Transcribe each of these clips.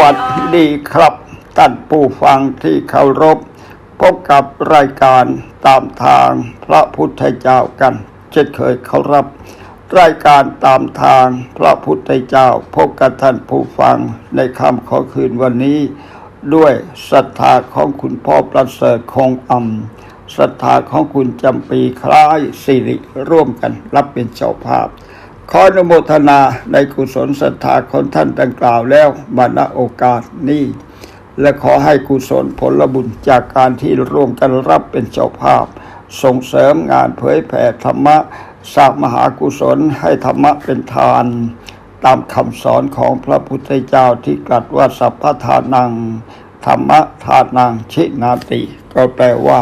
วัสดีครับท่านผู้ฟังที่เคารพ พบกับรายการตามทางพระพุทธเจ้ากัน เช่นเคยเคารพรายการตามทางพระพุทธเจ้า พบกับท่านผู้ฟังในคำขอคืนวันนี้ ด้วยศรัทธาของคุณพ่อประเสริฐคงอำศรัทธาของคุณจำปีคล้ายสิริร่วมกันรับเป็นเจ้าภาพ ขออนุโมทนาในกุศลศรัทธาของท่านดังกล่าวแล้วมาณโอกาสนี้ และขอให้กุศลผลบุญจากการที่ร่วมกันรับเป็นเจ้าภาพ ส่งเสริมงานเผยแผ่ธรรมะสร้างมหากุศลให้ธรรมะเป็นทาน ตามคำสอนของพระพุทธเจ้าที่ตรัสว่าสัพพทานัง ธรรมะทานังชินาติ ก็แปลว่า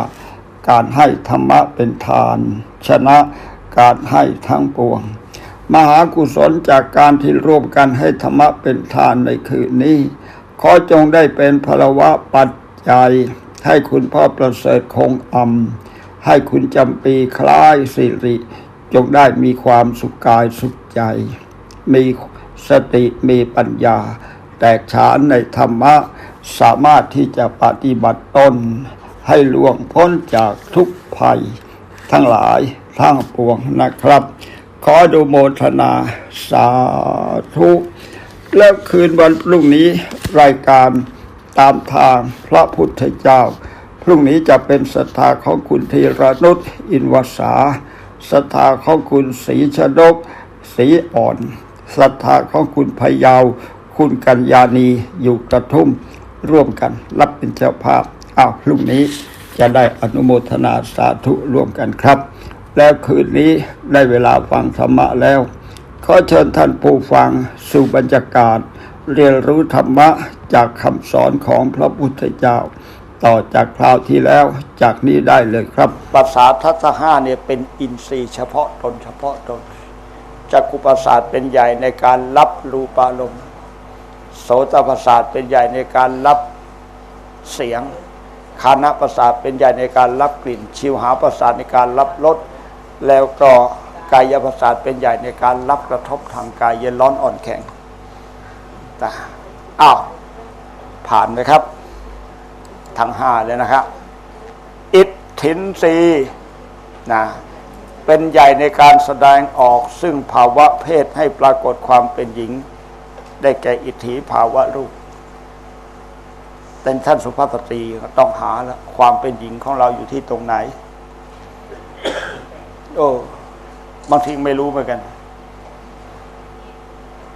การให้ธรรมะเป็นทาน ชนะการให้ทั้งปวง มหากุศลจากการที่ร่วมกันให้ธรรมะเป็นทานในคืนนี้ ขอจงได้เป็นพลวะปัจจัย ให้คุณพ่อประเสริฐคงอำให้คุณจำปีคล้ายสิริ จงได้มีความสุขกายสุขใจ มีสติมีปัญญา แตกฉานในธรรมะ สามารถที่จะปฏิบัติตน ให้ล่วงพ้นจากทุกภัย ทั้งหลายทั้งปวงนะครับ ขอดูโมทนาสาธุแล้วคืนวันพรุ่งนี้รายการตามทางพระพุทธเจ้า พรุ่งนี้จะเป็นศรัทธาของคุณธีรนุชอินวสาศรัทธาของคุณศรีชนกศรีอ่อนศรัทธาของคุณพยาว คุณกัญญาณีอยู่กระทุ่มร่วมกันรับเป็นเจ้าภาพอ้าวพรุ่งนี้จะได้อนุโมทนาสาธุร่วมกันครับ แล้วคืนนี้ได้เวลาฟังธรรมะแล้ว ขอเชิญท่านผู้ฟังสู่บรรยากาศ เรียนรู้ธรรมะจากคำสอนของพระพุทธเจ้า ต่อจากคราวที่แล้วจากนี้ได้เลยครับ ภาษาทัศห้าเนี่ยเป็นอินทรีย์เฉพาะตนเฉพาะตนจักกุประสาทเป็นใหญ่ในการรับรูปารมณ์โสตประสาทเป็นใหญ่ในการรับเสียงคานะประสาทเป็นใหญ่ในการรับกลิ่น ชิวหาประสาทในการรับรส แล้วก็กายประสาทเป็นใหญ่ในการรับกระทบทางกายเย็นร้อนอ่อนแข็งต่อ้าวผ่านไหมครับ ทั้งห้าเลยนะครับ อิทธินรีนะเป็นใหญ่ในการแสดงออกซึ่งภาวะเพศให้ปรากฏความเป็นหญิง ได้แก่อิทธิภาวะรูปเป็นท่านสุภาพสตรีก็ต้องหาแล้วความเป็นหญิงของเราอยู่ที่ตรงไหน โอ้บางทีไม่รู้เหมือนกัน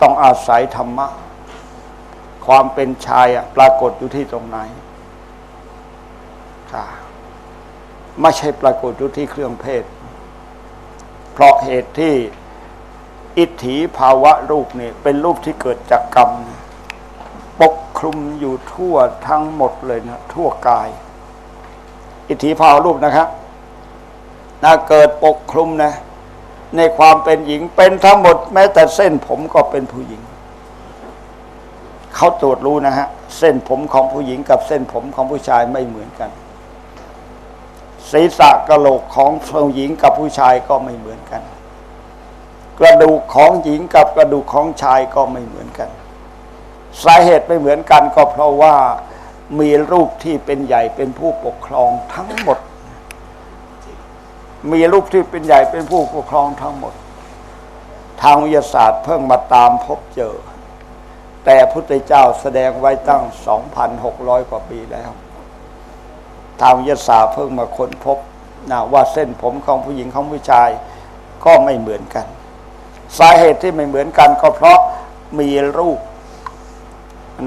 ต้องอาศัยธรรมะ ความเป็นชายอะปรากฏอยู่ที่ตรงไหนค่ะไม่ใช่ปรากฏอยู่ที่เครื่องเพศ เพราะเหตุที่อิทธิภาวะรูปนี่เป็นรูปที่เกิดจากกรรม ปกคลุมอยู่ทั่วทั้งหมดเลยนะ ทั่วกาย อิทธิภาวะรูปนะครับ น่าเกิดปกคลุมนะ ในความเป็นหญิงเป็นทั้งหมดแม้แต่เส้นผมก็เป็นผู้หญิง เขาตรวจรู้นะฮะ เส้นผมของผู้หญิงกับเส้นผมของผู้ชายไม่เหมือนกัน ศีรษะกระโหลกของผู้หญิงกับผู้ชายก็ไม่เหมือนกัน กระดูกของหญิงกับกระดูกของชายก็ไม่เหมือนกัน สาเหตุไม่เหมือนกันก็เพราะว่ามีรูปที่เป็นใหญ่เป็นผู้ปกครองทั้งหมด มีรูปที่เป็นใหญ่เป็นผู้ปกครองทั้งหมด ทางวิทยาศาสตร์เพิ่งมาตามพบเจอ แต่พุทธเจ้าแสดงไว้ตั้ง 2,600 กว่าปีแล้ว ทางวิทยาศาสตร์เพิ่งมาค้นพบนะว่าเส้นผมของผู้หญิงของผู้ชายก็ไม่เหมือนกัน สาเหตุที่ไม่เหมือนกันก็เพราะมีรูป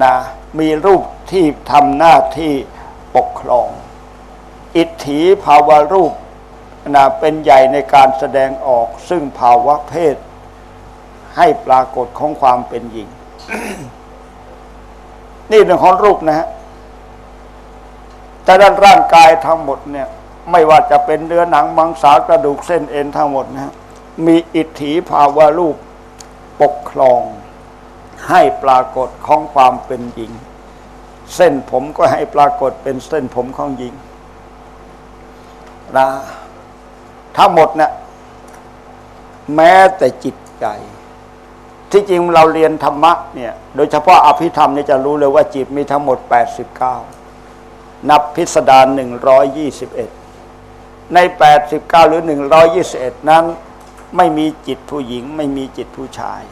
นะมีรูปที่ทำหน้าที่ปกครอง อิทธิภาวะรูป นะเป็นใหญ่ในการแสดงออกซึ่งภาวะเพศ ให้ปรากฏของความเป็นหญิง นี่เรื่องของรูปนะฮะแต่ด้านร่างกายทั้งหมดเนี่ยไม่ว่าจะเป็นเนื้อหนังมังสากระดูกเส้นเอ็นทั้งหมดนะฮะมีอิทธิภาวะรูปปกครอง ให้ปรากฏของความเป็นหญิง เส้นผมก็ให้ปรากฏเป็นเส้นผมของหญิงนะ ทั้งหมดเนี่ยแม้แต่จิตใจ ที่จริงเราเรียนธรรมะเนี่ย โดยเฉพาะอภิธรรมเนี่ยจะรู้เลยว่าจิตมีทั้งหมด 89 นับพิสดาร121 ใน 89 หรือ 121 นั้น ไม่มีจิตผู้หญิง ไม่มีจิตผู้ชาย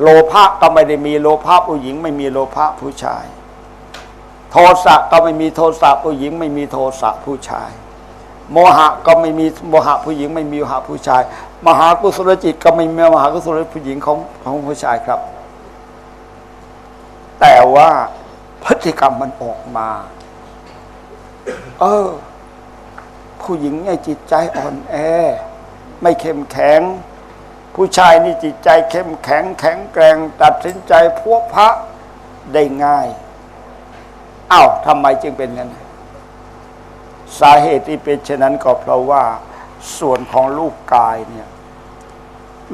โลภะก็ไม่ได้มีโลภะผู้หญิง ไม่มีโลภะผู้ชาย โทสะก็ไม่มีโทสะผู้หญิง ไม่มีโทสะผู้ชาย โมหะก็ไม่มีโมหะผู้หญิง ไม่มีโมหะผู้ชาย มหากุศลจิตก็ไม่มีมหากุศลผู้หญิงของของผู้ชายครับ แต่ว่าพฤติกรรมมันออกมา เออ ผู้หญิงเนี่ยจิตใจอ่อนแอ ไม่เข้มแข็ง ผู้ชายนี่จิตใจเข้มแข็ง แข็งแกร่งตัดสินใจพวกพระได้ง่ายอ้าวทำไมจึงเป็นงั้น สาเหตุที่เป็นเช่นนั้นก็เพราะว่าส่วนของลูกกายเนี่ย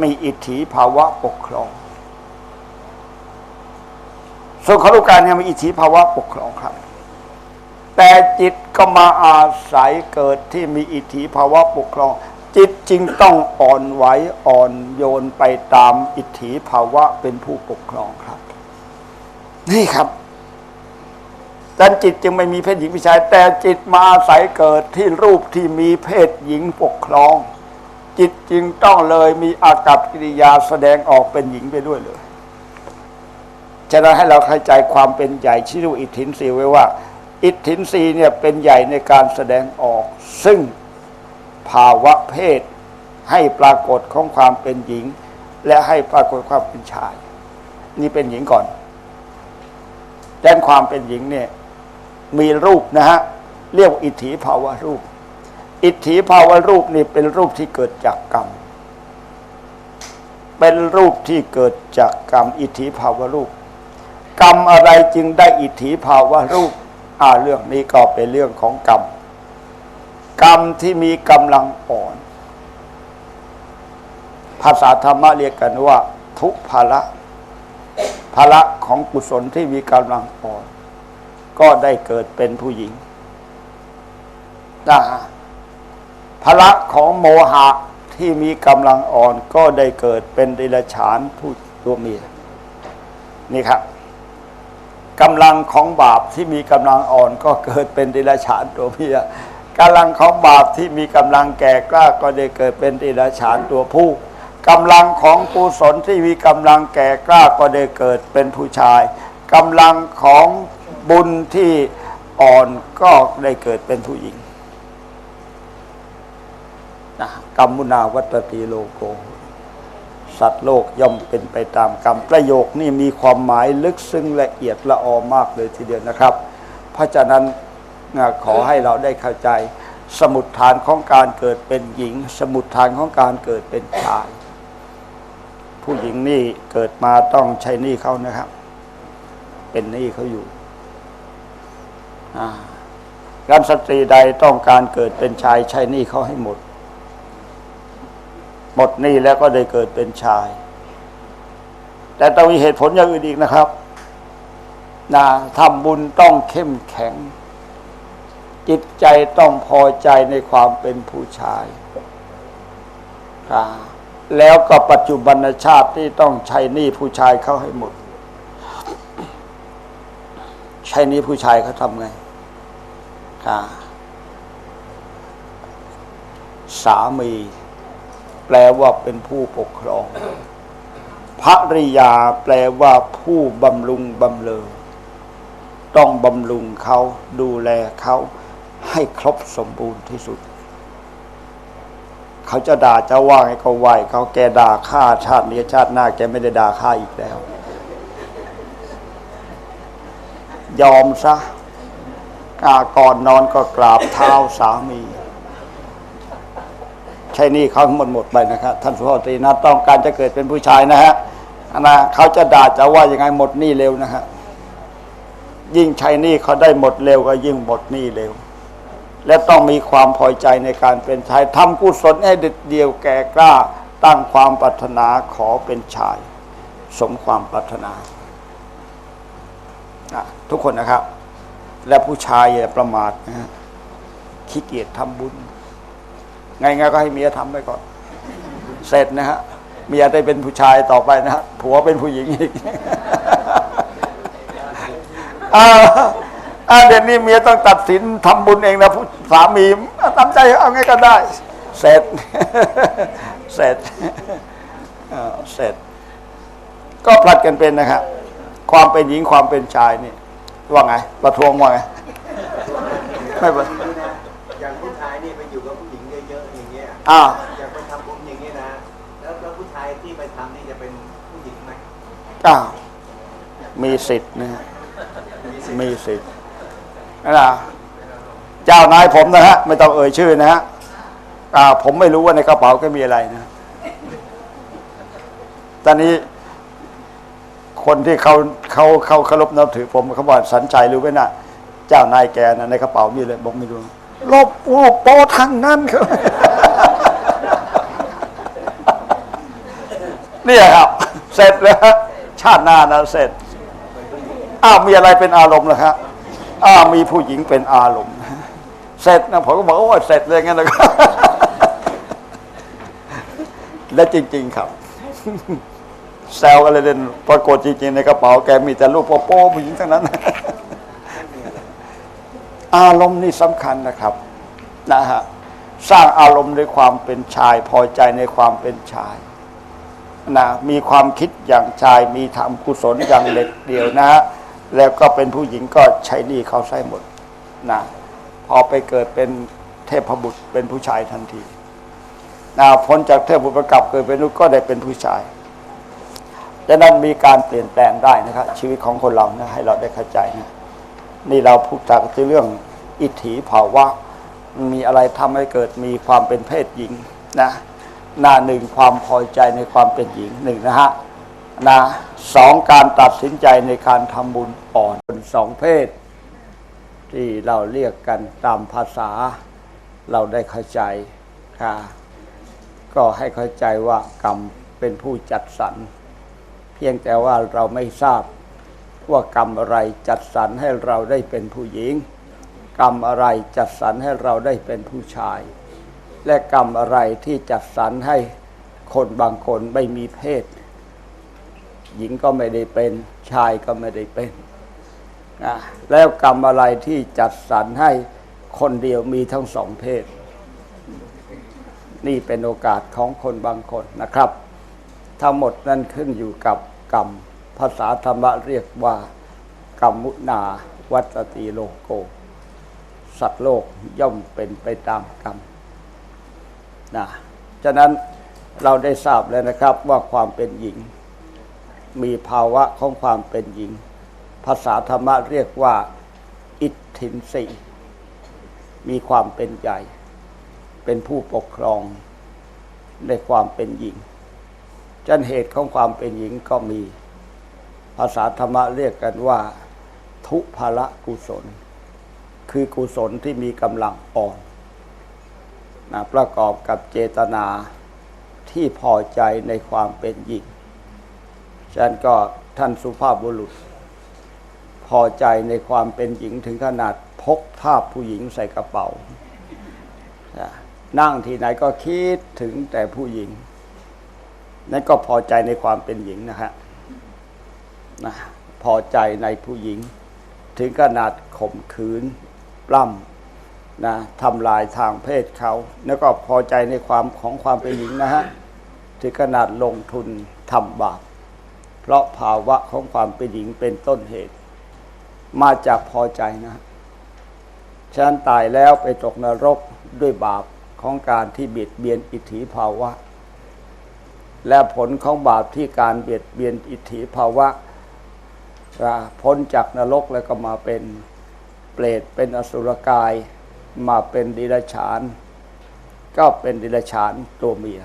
มีอิทธิภาวะปกครอง ส่วนของลูกกายเนี่ยมีอิทธิภาวะปกครองครับ แต่จิตก็มาอาศัยเกิดที่มีอิทธิภาวะปกครอง จิตจึงต้องอ่อนไหวอ่อนโยนไปตามอิทธิภาวะเป็นผู้ปกครองครับ นี่ครับ ดันจิตจึงไม่มีเพศหญิงผู้ชาย แต่จิตมาอาศัยเกิดที่รูปที่มีเพศหญิงปกครอง จิตจึงต้องเลยมีอากับกิริยาแสดงออกเป็นหญิงไปด้วยเลยฉะนั้นให้เราเข้าใจความเป็นใหญ่ที่เรียกว่าอิทธินรีไว้ว่า อิทธินรีเนี่ยเป็นใหญ่ในการแสดงออก ซึ่งภาวะเพศให้ปรากฏของความเป็นหญิง และให้ปรากฏความเป็นชาย นี่เป็นหญิงก่อนแจ้งความเป็นหญิงเนี่ย มีรูปนะฮะเรียกว่าอิทธิภาวะรูป อิทธิภาวะรูปนี่เป็นรูปที่เกิดจากกรรม เป็นรูปที่เกิดจากกรรม อิทธิภาวะรูป กรรมอะไรจึงได้อิทธิภาวะรูปอ่าเรื่องนี้ก็เป็นเรื่องของกรรม กรรมที่มีกำลังอ่อน ภาษาธรรมะเรียกกันว่า ทุพภละภละของกุศลที่มีกำลังอ่อน ก็ได้เกิดเป็นผู้หญิงนะภละของโมหะที่มีกำลังอ่อนก็ได้เกิดเป็นดิลฉานผู้ตัวเมียนี่ครับกำลังของบาปที่มีกำลังอ่อนก็เกิดเป็นดิลฉานตัวเมียกำลังของบาปที่มีกำลังแก่กล้าก็ได้เกิดเป็นดิลฉานตัวผู้กำลังของกุศลที่มีกำลังแก่กล้าก็ได้เกิดเป็นผู้ชายกำลังของ บุญที่อ่อนก็ได้เกิดเป็นผู้หญิงนะกรรมุนาวัตติโลโก สัตว์โลกย่อมเป็นไปตามกรรม ประโยคนี้มีความหมายลึกซึ้งละเอียดละออมากเลยทีเดียวนะครับ เพราะฉะนั้นขอให้เราได้เข้าใจ สมุดฐานของการเกิดเป็นหญิง สมุดฐานของการเกิดเป็นชาย ผู้หญิงนี่เกิดมาต้องใช้นี้เขานะครับ เป็นนี้เขาอยู่ การสตรีใดต้องการเกิดเป็นชายใช้หนี้เขาให้หมด หมดหนี้แล้วก็ได้เกิดเป็นชาย แต่ต้องมีเหตุผลอย่างอื่นอีกนะครับนะทำบุญต้องเข้มแข็ง จิตใจต้องพอใจในความเป็นผู้ชาย แล้วก็ปัจจุบันชาติที่ต้องใช้หนี้ผู้ชายเขาให้หมด ใช้หนี้ผู้ชายเขาทำไง สามี แปลว่าเป็นผู้ปกครองภริยาแปลว่าผู้บำรุงบำเลอต้องบำรุงเขาดูแลเขาให้ครบสมบูรณ์ที่สุด เขาจะด่าจะว่าไงก็ไหวเขาแกด่าข้าชาตินี้ชาติหน้า แกไม่ได้ด่าข้าอีกแล้ว ยอมซะ ก่อนนอนก็กราบเท้าสามี ใช่นี่เขาหมดหมดไปนะครับท่านสุภาพตรีนะต้องการจะเกิดเป็นผู้ชายนะฮะนะเขาจะด่าจะว่ายังไงหมดหนี้เร็วนะฮะยิ่งใช้นี้เขาได้หมดเร็วก็ยิ่งหมดหนี้เร็ว และต้องมีความพอใจในการเป็นชายทำกุศลให้เด็ดเดียวแก่กล้าตั้งความปรารถนาขอเป็นชาย สมความปรารถนา ทุกคนนะครับ และผู้ชายอย่าประมาทนะฮะขี้เกียจทำบุญ ไงๆก็ให้เมียทำไปก่อน เสร็จนะฮะเมียได้เป็นผู้ชายต่อไปนะผัวเป็นผู้หญิงอีกอ่าอ่าเดี๋ยวนี้เมียต้องตัดสินทำบุญเองนะผู้สามีอะตามใจเอาไงก็ได้ เสร็จ เสร็จเสร็จ ก็ผลัดกันเป็นนะครับความเป็นหญิงความเป็นชายนี่ ว่าไง ประท้วงว่าไงไม่เป็นนี่นะอย่างผู้ชายนี่ไปอยู่กับผู้หญิงเยอะๆอย่างเงี้ยอ่าอยากไปทำบุญอย่างเงี้ยนะแล้วแล้วผู้ชายที่ไปทำนี่จะเป็นผู้หญิงไหมอ้าวมีสิทธิ์นะฮะมีสิทธิ์นะเจ้านายผมนะฮะไม่ต้องเอ่ยชื่อนะฮะอ่าผมไม่รู้ว่าในกระเป๋าก็มีอะไรนะตอนนี้ คนที่เขาเขาเขาเคารพนับถือผมเขาบอกสัญชัยรู้ไหมนะเจ้านายแกนะในกระเป๋ามีเลยบอกไม่รู้ลบโอ้โปทางนั้นครับเนี่ยครับ เสร็จแล้วชาติหน้านะเสร็จอ้าวมีอะไรเป็นอารมณ์ล่ะครับอ้าวมีผู้หญิงเป็นอารมณ์เสร็จนะผมก็บอกโอ้เสร็จเลยงั้นนะครับและจริง ๆ ครับ แซวอะไรเด่นปรากฏจริงๆในกระเป๋าแกมีแต่รูปโป๊ะผู้หญิงทั้งนั้น อารมณ์นี่สำคัญนะครับนะฮะสร้างอารมณ์ด้วยความเป็นชาย พอใจในความเป็นชายนะมีความคิดอย่างชายมีทำกุศลอย่างเด็ดเดียวนะฮะแล้วก็เป็นผู้หญิงก็ใช้นี่เขาใช้หมดนะพอไปเกิดเป็นเทพบุตรเป็นผู้ชายทันทีนะพ้นจากเทพบุตรประกลับเกิดเป็นนุษย์ก็ได้เป็นผู้ชาย ดังนั้นมีการเปลี่ยนแปลงได้นะครับ ชีวิตของคนเรานะให้เราได้เข้าใจนะนี่เราพูดจากเรื่องอิทธิภาวะมีอะไรทำให้เกิดมีความเป็นเพศหญิงนะหน้าหนึ่งความพอใจในความเป็นหญิงหนึ่งนะฮะนะสองการตัดสินใจในการทำบุญอ่อนเป็นสองเพศ ที่เราเรียกกันตามภาษา เราได้เข้าใจค่ะก็ให้เข้าใจว่ากรรมเป็นผู้จัดสรร พียงแต่ว่าเราไม่ทราบว่ากรรมอะไรจัดสรรให้เราได้เป็นผู้หญิง กรรมอะไรจัดสรรให้เราได้เป็นผู้ชาย และกรรมอะไรที่จัดสรรให้คนบางคนไม่มีเพศ หญิงก็ไม่ได้เป็นชายก็ไม่ได้เป็นนะแล้วกรรมอะไรที่จัดสรรให้คนเดียวมีทั้งสองเพศ นี่เป็นโอกาสของคนบางคนนะครับ ทั้งหมดนั้นขึ้นอยู่กับ กรรม ภาษาธรรมะเรียกว่ากรรมุนาวัตติโลโก สัตว์โลกย่อมเป็นไปตามกรรมนะฉะนั้นเราได้ทราบแล้วนะครับว่าความเป็นหญิง มีภาวะของความเป็นหญิง ภาษาธรรมะเรียกว่า อิทธินสีมีความเป็นใหญ่ เป็นผู้ปกครองในความเป็นหญิง จันเหตุของความเป็นหญิงก็มี ภาษาธรรมะเรียกกันว่า ทุพละกุศล คือกุศลที่มีกำลังอ่อนนะประกอบกับเจตนาที่พอใจในความเป็นหญิงฉะนั้นก็ท่านสุภาพบุรุษ พอใจในความเป็นหญิงถึงขนาดพกภาพผู้หญิงใส่กระเป๋านะนั่งที่ไหนก็คิดถึงแต่ผู้หญิง นั่นก็พอใจในความเป็นหญิงนะฮะนะพอใจในผู้หญิง ถึงขนาดข่มขืน ปล้ำนะทำลายทางเพศเขา แล้วก็พอใจในความของความเป็นหญิงนะฮะถึงขนาดลงทุนทำบาปเพราะภาวะของความเป็นหญิงเป็นต้นเหตุ มาจากพอใจนะฉันตายแล้วไปตกนรกด้วยบาปของการที่เบียดเบียนอิทธิภาวะ และผลของบาปที่การเบียดเบียนอิทธิภาวะ พ้นจากนรกแล้วก็มาเป็นเปรตเป็นอสุรกาย มาเป็นดิรฉาน ก็เป็นดิรฉานตัวเมีย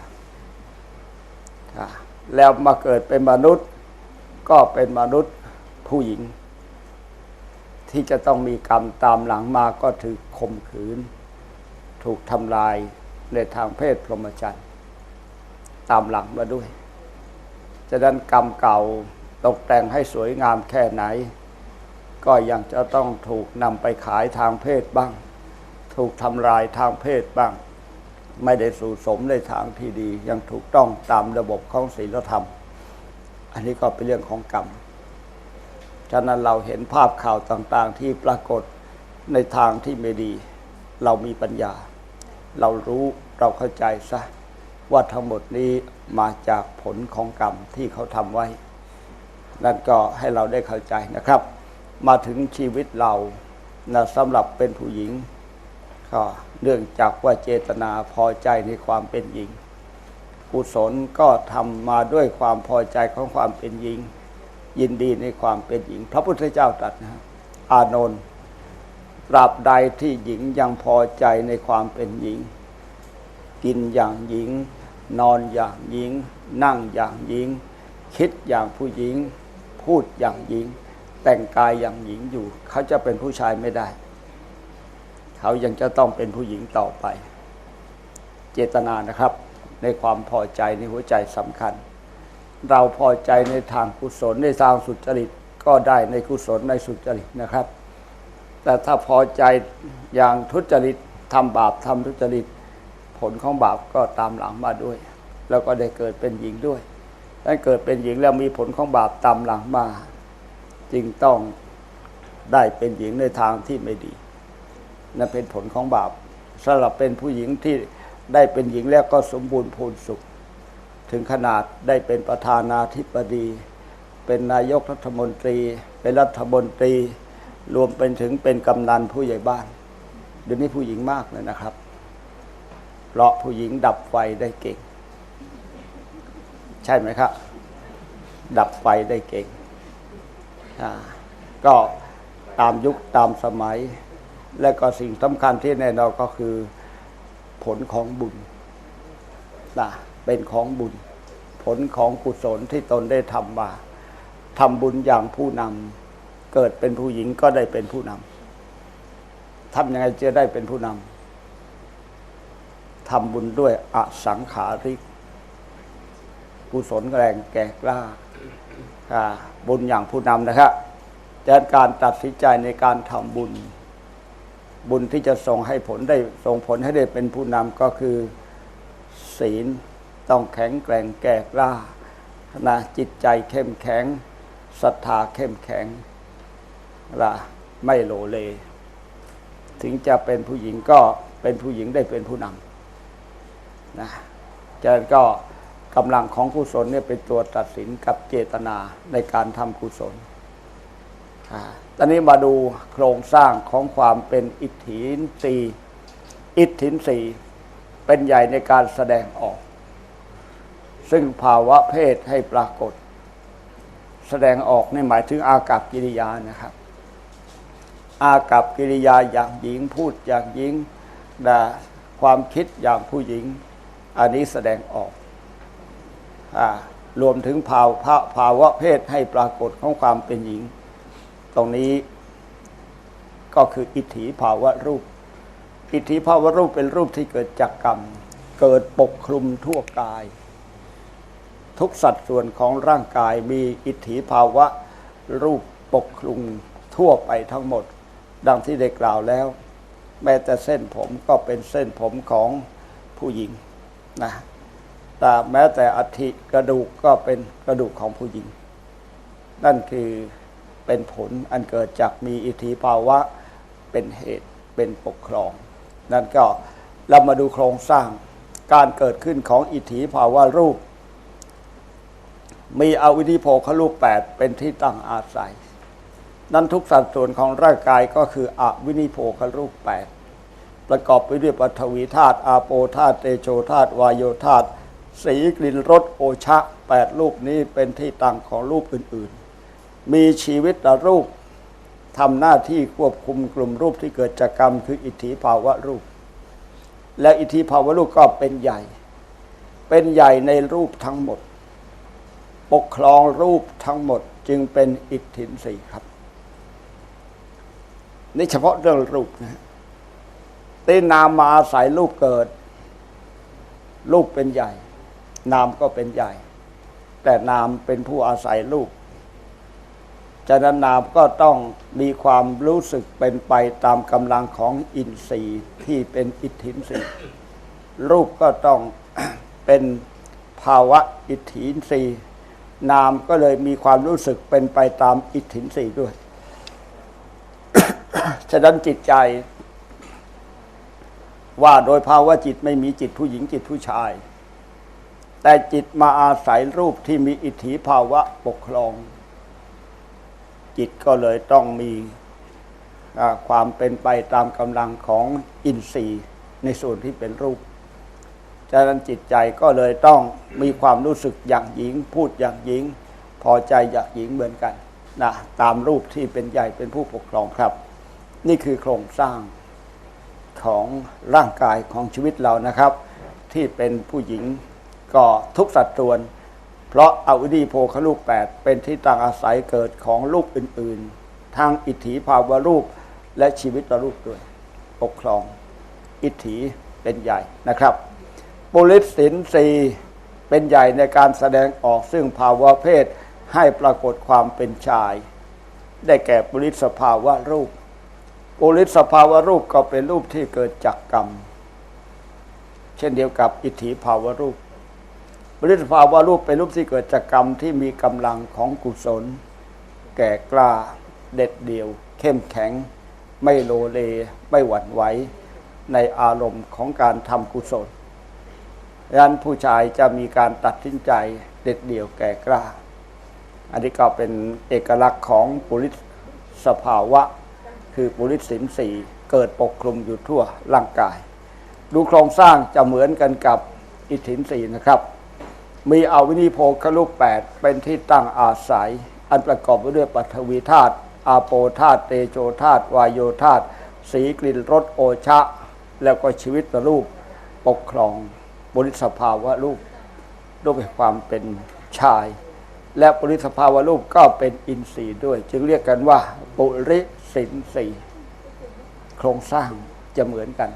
อ่าแล้วมาเกิดเป็นมนุษย์ก็เป็นมนุษย์ผู้หญิง ที่จะต้องมีกรรมตามหลังมาก็ถูกข่มขืน ถูกทำลายในทางเพศพรหมจรรย์ ตามหลังมาด้วยฉะนั้นกรรมเก่าตกแต่งให้สวยงามแค่ไหน ก็ยังจะต้องถูกนำไปขายทางเพศบ้าง ถูกทำลายทางเพศบ้าง ไม่ได้สู่สมในทางที่ดี ยังถูกต้องตามระบบของศีลธรรม อันนี้ก็เป็นเรื่องของกรรมฉะนั้นเราเห็นภาพข่าวต่างๆ ที่ปรากฏในทางที่ไม่ดี เรามีปัญญา เรารู้เราเข้าใจซะ ว่าทั้งหมดนี้มาจากผลของกรรมที่เขาทำไว้ นั่นก็ให้เราได้เข้าใจนะครับ มาถึงชีวิตเรานะสำหรับเป็นผู้หญิง ก็เนื่องจากว่าเจตนาพอใจในความเป็นหญิงกุศลก็ทำมาด้วยความพอใจของความเป็นหญิง ยินดีในความเป็นหญิง พระพุทธเจ้าตรัสนะอานนท์ตราบใดที่หญิงยังพอใจในความเป็นหญิง กินอย่างหญิง นอนอย่างหญิง นั่งอย่างหญิง คิดอย่างผู้หญิง พูดอย่างหญิง แต่งกายอย่างหญิงอยู่ เขาจะเป็นผู้ชายไม่ได้ เขายังจะต้องเป็นผู้หญิงต่อไป เจตนานะครับ ในความพอใจในหัวใจสำคัญ เราพอใจในทางกุศลในทางสุจริตก็ได้ในกุศลในสุจริตนะครับ แต่ถ้าพอใจอย่างทุจริตทำบาปทำทุจริต ผลของบาปก็ตามหลังมาด้วย แล้วก็ได้เกิดเป็นหญิงด้วยถ้าเกิดเป็นหญิงแล้วมีผลของบาปตามหลังมา จึงต้องได้เป็นหญิงในทางที่ไม่ดีนั่นเป็นผลของบาปสำหรับเป็นผู้หญิงที่ได้เป็นหญิงแล้วก็สมบูรณ์พูนสุข ถึงขนาดได้เป็นประธานาธิบดี เป็นนายกรัฐมนตรี เป็นรัฐมนตรี รวมเป็นถึงเป็นกำนันผู้ใหญ่บ้านเดี๋ยวนี้ผู้หญิงมากเลยนะครับ เพราะผู้หญิงดับไฟได้เก่ง ใช่ไหมครับ ดับไฟได้เก่ง ก็ตามยุคตามสมัย และก็สิ่งสำคัญที่แน่นอนก็คือผลของบุญนะเป็นของบุญ ผลของกุศลที่ตนได้ทำมาทำบุญอย่างผู้นำเกิดเป็นผู้หญิงก็ได้เป็นผู้นำทำยังไงจะได้เป็นผู้นำ ทำบุญด้วยอสังขาริก กุศลแรงแก่กล้า บุญอย่างผู้นำนะครับแต่การตัดสินใจในการทำบุญ บุญที่จะส่งให้ผลได้ส่งผลให้ได้เป็นผู้นำก็คือ ศีลต้องแข็งแกร่งแก่กล้านะจิตใจเข้มแข็งศรัทธาเข้มแข็งละไม่โลเล ถึงจะเป็นผู้หญิงก็เป็นผู้หญิงได้เป็นผู้นำ นะจะก็กำลังของกุศลเนี่ยเป็นตัวตัดสินกับเจตนาในการทำกุศลตอนนี้มาดูโครงสร้างของความเป็นอิทธินสีอิทธินสีเป็นใหญ่ในการแสดงออก ซึ่งภาวะเพศให้ปรากฏ แสดงออกในหมายถึงอากับกิริยานะครับ อากับกิริยาอย่างหญิงพูดอย่างหญิงด่าความคิดอย่างผู้หญิง อันนี้แสดงออกอรวมถึงภาวะภาวะเพศให้ปรากฏของความเป็นหญิง ตรงนี้ก็คืออิทธิภาวะรูป อิทธิภาวะรูปเป็นรูปที่เกิดจากกรรม เกิดปกคลุมทั่วกาย ทุกสัดส่วนของร่างกายมีอิทธิภาวะรูปปกคลุมทั่วไปทั้งหมด ดังที่ได้กล่าวแล้ว แม้แต่เส้นผมก็เป็นเส้นผมของผู้หญิง นะแต่แม้แต่อัฐิกระดูกก็เป็นกระดูกของผู้หญิง นั่นคือเป็นผลอันเกิดจากมีอิทธิภาวะเป็นเหตุเป็นปกครอง นั่นก็เรามาดูโครงสร้างการเกิดขึ้นของอิทธิภาวะรูป มีอวิธิโภครูปแปดเป็นที่ตั้งอาศัย นั้นทุกสัดส่วนของร่างกายก็คืออวินิโภครูปแปด ประกอบไปด้วยปฐวีธาตุอาโปธาตุเตโชธาตุวายโยธาตุสีกลิ่นรสโอชะแปดรูปนี้เป็นที่ตั้งของรูปอื่นๆ มีชีวิตละรูปทำหน้าที่ควบคุมกลุ่มรูปที่เกิดจากกรรมคืออิทธิภาวะรูป และอิทธิภาวะรูปก็เป็นใหญ่ เป็นใหญ่ในรูปทั้งหมด ปกครองรูปทั้งหมดจึงเป็นอิทธินสีครับ นี่เฉพาะเรื่องรูปนะ ตีนามมาอาศัยรูปเกิดรูปเป็นใหญ่ นามก็เป็นใหญ่ แต่นามเป็นผู้อาศัยรูปฉะนั้นนามก็ต้องมีความรู้สึกเป็นไปตามกำลังของอินทรีย์ที่เป็นอิทธินทรีย์รูปก็ต้องเป็นภาวะอิทธินรีย์นามก็เลยมีความรู้สึกเป็นไปตามอิทธินรีย์ด้วย ฉะนั้นจิตใจ ว่าโดยภาวะจิตไม่มีจิตผู้หญิงจิตผู้ชาย แต่จิตมาอาศัยรูปที่มีอิทธิภาวะปกครอง จิตก็เลยต้องมีความเป็นไปตามกำลังของอินทรีย์ในส่วนที่เป็นรูปฉะนั้นจิตใจก็เลยต้องมีความรู้สึกอย่างหญิง พูดอย่างหญิง พอใจอย่างหญิงเหมือนกันนะตามรูปที่เป็นใหญ่เป็นผู้ปกครองครับ นี่คือโครงสร้าง ของร่างกายของชีวิตเรานะครับ ที่เป็นผู้หญิงก็ทุกสัดส่วน เพราะอาวิดีโพคลูกแปดเป็นที่ตั้งอาศัยเกิดของรูปอื่น ๆ ทางอิทธิภาวรูปและชีวิตรูปด้วย ปกครอง อิทธิเป็นใหญ่นะครับ ปุริสสินสีเป็นใหญ่ในการแสดงออกซึ่งภาวะเพศให้ปรากฏความเป็นชาย ได้แก่ปุริสภาวะรูป ปุริสสภาวะรูปก็เป็นรูปที่เกิดจากกรรม เช่นเดียวกับอิทธิภาวะรูปปุริสภาวะรูปเป็นรูปที่เกิดจากกรรมที่มีกำลังของกุศล แก่กล้าเด็ดเดี่ยว เข้มแข็ง ไม่โลเลไม่หวั่นไหวในอารมณ์ของการทำกุศลดังนั้นผู้ชายจะมีการตัดสินใจเด็ดเดี่ยวแก่กล้า อันนี้ก็เป็นเอกลักษณ์ของปุริสภาวะ คือปุริสินสีเกิดปกคลุมอยู่ทั่วร่างกาย ดูโครงสร้างจะเหมือนกันกับอิทินสีนะครับ มีอวินิโพคลุกแปดเป็นที่ตั้งอาศัย อันประกอบไปด้วยปัทวีธาตุอาโปธาตุเตโชธาตุวายโยธาตุสีกลิ่นรสโอชะ แล้วก็ชีวิตรูปปกครองบริสภาวะรูปรูปแห่งความเป็นชาย และบริสภาวะรูปก็เป็นอินทรีย์ด้วย จึงเรียกกันว่า ปุริ สินสี่โครงสร้างจะเหมือนกัน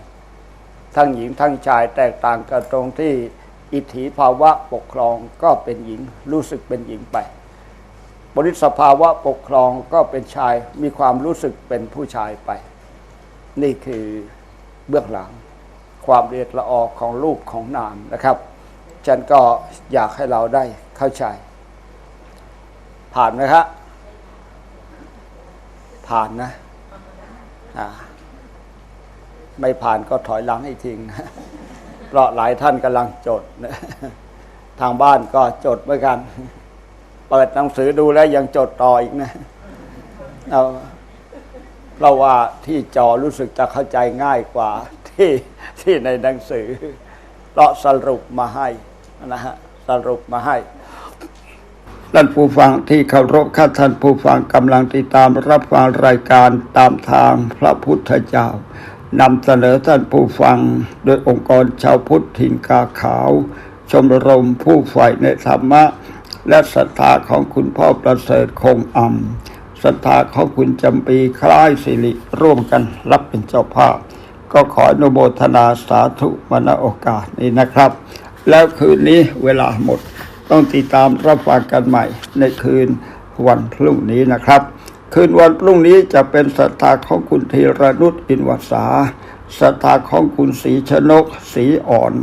ทั้งหญิงทั้งชายแตกต่างกันตรงที่อิทธิภาวะปกครองก็เป็นหญิงรู้สึกเป็นหญิงไป บริสภาวะปกครองก็เป็นชายมีความรู้สึกเป็นผู้ชายไป นี่คือเบื้องหลังความเอียดละออของรูปของนามนะครับ ฉันก็อยากให้เราได้เข้าใจ ผ่านไหมครับ ผ่านนะไม่ผ่านก็ถอยหลังให้ทิ้งนะเพราะหลายท่านกำลังจดนะทางบ้านก็จดเหมือนกัน เปิดหนังสือดูแล้วยังจดต่ออีกนะเอาเพราะว่าที่จอรู้สึกจะเข้าใจง่ายกว่า ที่ที่ในหนังสือ เพราะสรุปมาให้นะฮะสรุปมาให้ ท่านผู้ฟังที่เคารพข้าท่านผู้ฟังกำลังติดตามรับฟังรายการตามทางพระพุทธเจ้านำเสนอท่านผู้ฟัง โดยองค์กรชาวพุทธถิ่นกาขาว ชมรมผู้ใฝ่ในธรรมะ และศรัทธาของคุณพ่อประเสริฐคงอ่ำศรัทธาของคุณจำปีคล้ายสิริร่วมกันรับเป็นเจ้าภาพ ก็ขออนุโมทนาสาธุมณโอกาสนี้นะครับ แล้วคืนนี้เวลาหมด ต้องติดตามรับฟังกันใหม่ในคืนวันพรุ่งนี้นะครับ คืนวันพรุ่งนี้จะเป็นศรัทธาของคุณธีรนุชอินวัสาศรัทธาของคุณศรีชนกศรีอ่อน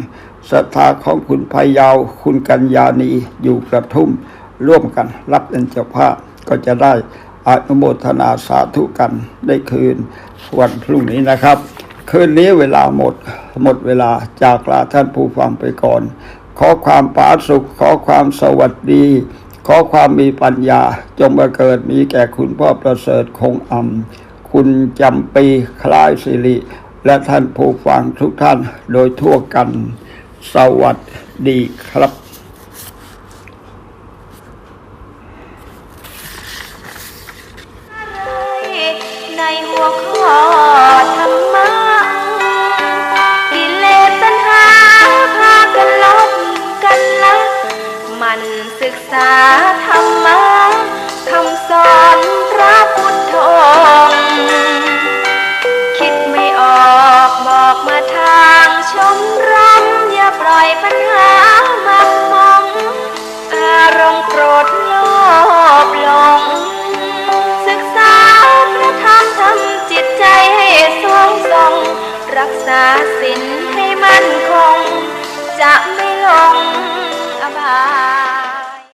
ศรัทธาของคุณพยาว คุณกัญญาณีอยู่กระทุ่ม ร่วมกันรับเป็นเจ้าภาพก็จะได้อนุโมทนาสาธุกันได้คืนวันพรุ่งนี้นะครับ คืนนี้เวลาหมดหมดเวลาจากลาท่านผู้ฟังไปก่อน ขอความผาสุข ขอความสวัสดี ขอความมีปัญญา จงมาเกิดมีแก่คุณพ่อประเสริฐคงอำคุณจำปีคล้ายสิริ และท่านผู้ฟังทุกท่านโดยทั่วกัน สวัสดีครับ ธรรมะคำสอนพระพุทธองค์คิดไม่ออกบอกมาทางชมรมอย่าปล่อยปัญหามักมอง อารมณ์โกรธโลภหลง ศึกษาพระธรรมทำจิตใจให้สวงทรงรักษาศีลให้มั่นคง จะไม่ลงอบาย